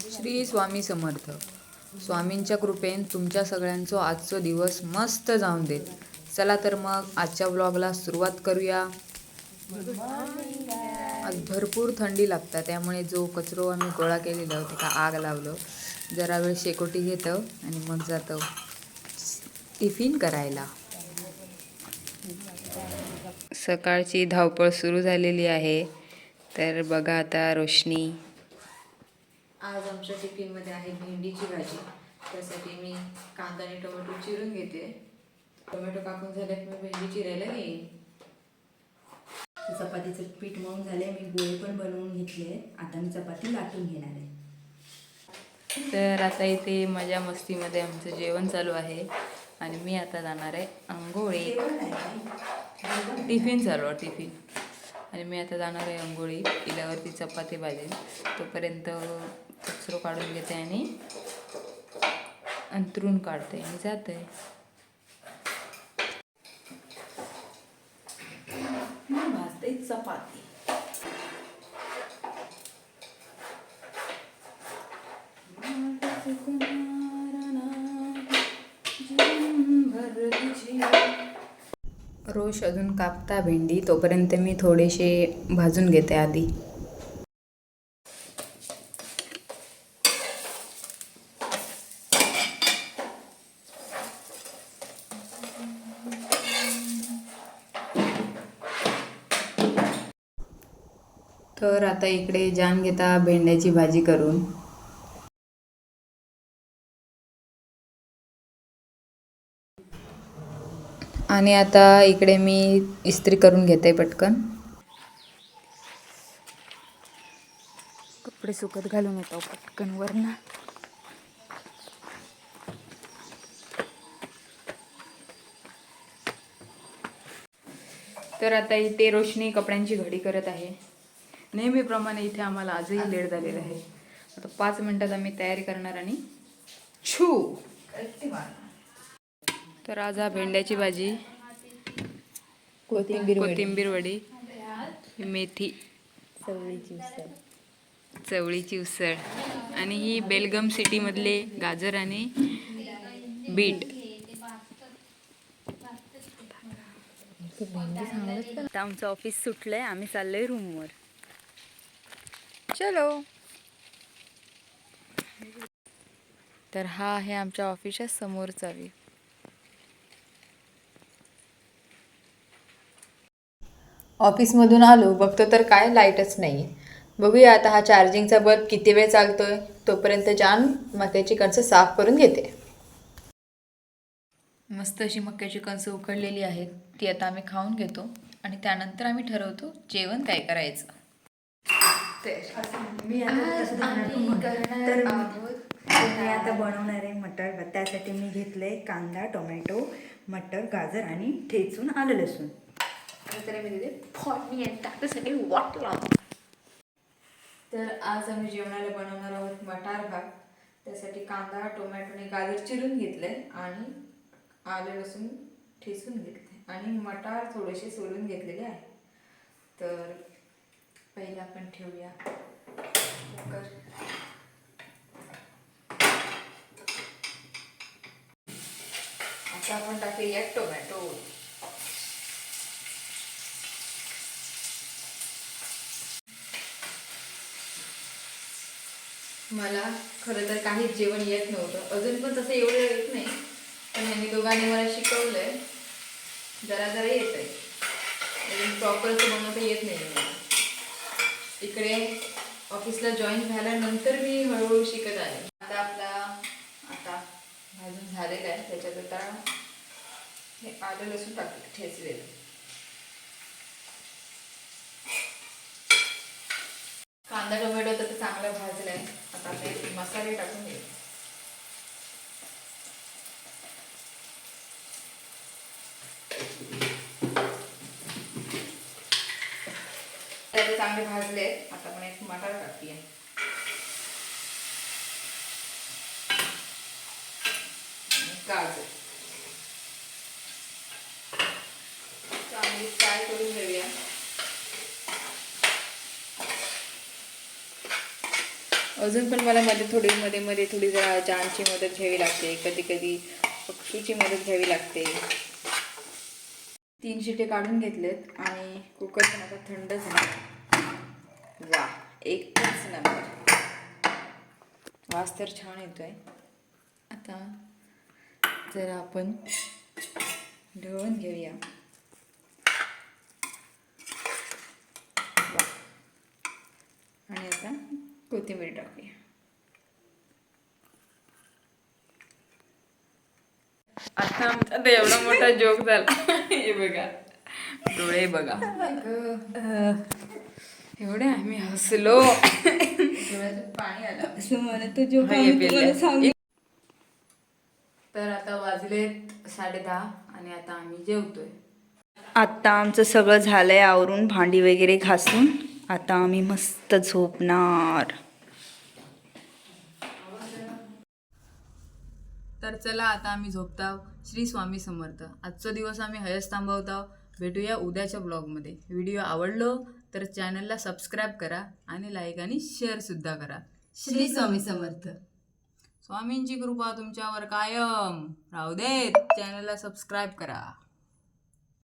श्री स्वामी समर्थ. स्वामींच्या कृपेन तुमच्या सगळ्यांचो आजचो दिवस मस्त जाऊन देत. चला तर मग आजच्या ब्लॉगला सुरुवात करूया. आज भरपूर थंडी लागतात त्यामुळे जो कचरो आम्ही गोळा केलेला त्याका आग लावलं. जरा वेळ शेकोटी घेतं आणि मग जातं टिफिन करायला. सकाळची धावपळ सुरू झालेली आहे. तर बघा आता रोशनी. आज आमच्या टिफिनमध्ये आहे भेंडीची भाजी. त्यासाठी मी कांदा आणि टोमॅटो चिरून घेते. टोमॅटो कापून झाले मी भेंडी चिरायला घेईन चपातीचं पीठ मळून झाले मी गोळे पण बनवून घेतले आता मी चपाती लाटून घेणार आहे. तर आता इथे मजा मस्तीमध्ये आमचं जेवण चालू आहे. आणि मी आता जाणार आहे आंघोळी. टिफिन चालू आहे टिफिन. आणि मी आता जाणार आहे अंघोळी इल्यावरती चपाती भाजेल तोपर्यंत कचरो काढून घेते आणि अंतरून काढते आणि जाते. भाजते चपाती. रोष अजून कापता भेंडी तोपर्यंत मी थोडेसे भाजून घेते आधी. तर आता इकडे जान घेता भेंड्याची भाजी करून. आणि आता इकडे मी इस्त्री करून घेते पटकन. कपडे सुकत घालून येतो पटकन वरनं. तर आता इथे रोशनी कपड्यांची घडी करत आहे. नेहमीप्रमाणे इथे आम्हाला आजही लेट झालेला आहे. आता पाच मिनिटात आम्ही तयारी करणार आणि छू! तर आज हा भेंड्याची भाजी. कोथिंबीर कोथिंबीर वडी. मेथी. चवळीची उसळ. चवळीची उसळ. आणि ही बेलगम सिटीमधले गाजर आणि बीट. आता आमचं ऑफिस सुटलंय. आम्ही चाललोय रूमवर. चलो. तर हा आहे आमच्या ऑफिसच्या समोरचा व्ह्यू ऑफिसमधून आलो बघतो तर काय लाईटच नाही बघूया आता हा चार्जिंगचा बल्ब किती वेळ चालतोय तोपर्यंत जान मक्याची कणसं साफ करून घेते. मस्त अशी मक्याची कणसं उकडलेली आहेत ती आता आम्ही खाऊन घेतो आणि त्यानंतर आम्ही ठरवतो जेवण काय करायचं. मी आता बनवणार तर तर मी आता बनवणार आहे मटर. त्यासाठी मी घेतले कांदा टोमॅटो मटर गाजर आणि ठेचून आलं लसूण. तर आज आम्ही जेवणाला बनवणार आहोत मटार भात. त्यासाठी कांदा टोमॅटो आणि गाजर चिरून घेतलं आहे आणि आलं लसूण ठेचून घेतलं आणि मटार थोडेसे सोलून घेतलेले आहे. तर पहिले आपण ठेवूया कुकर. आता आपण टाकूया टोमॅटो. मला खरं तर काहीच जेवण येत नव्हतं. अजून पण तसं एवढं येत नाही. पण ह्यांनी दोघांनी मला शिकवलंय. जरा जरा येत आहे अजून प्रॉपरचं बनवता येत नाही मला. इकडे ऑफिसला जॉईन झाल्यानंतर मी हळूहळू शिकत आले. आता आपला आता भाजून झालेला आहे. त्याच्यात आता हे आलं लसूण टाक ठेचलेलं. कांदा टोमॅटो तर चांगला भाजलाय आता आपले मसाले टाकून घेऊ चांगले भाजले. आता आपण एक मटार टाकूया. आणि गाजर. चांगली फ्राय करून घेऊया. अजून पण मला मध्ये थोडी मध्ये मध्ये थोडी जरा जानची मदत घ्यावी लागते. कधी कधी पक्षूची मदत घ्यावी लागते. तीन शिटे काढून घेतलेत आणि कुकर पण आता थंड झाला. वा एकच नंबर वास तर छान येतोय. आता जरा आपण ढवळून घेऊया वा. आणि आता कोथिंबीर टाकूया. आता आमचा आता एवढा मोठा जोक झाला. हे बघा. डोळे बघा. एवढे आम्ही हसलो. पाणी आलं. असं म्हणत तो जो पिल्ले. तर आता वाजले साडे दहा आणि आता आम्ही जेवतोय. आत्ता आमचं सगळं झालंय आवरून भांडी वगैरे घासून. आता आम्ही मस्त झोपणार. तर चला आता आम्ही झोपताव श्री स्वामी समर्थ. आजचा दिवस आम्ही हयच थांबवताव भेटूया उद्याच्या ब्लॉगमध्ये. व्हिडिओ आवडलो तर चॅनलला सबस्क्राईब करा आणि लाईक आणि शेअरसुद्धा करा. श्री स्वामी समर्थ. स्वामींची कृपा तुमच्यावर कायम राहू देत. चॅनलला सबस्क्राईब करा.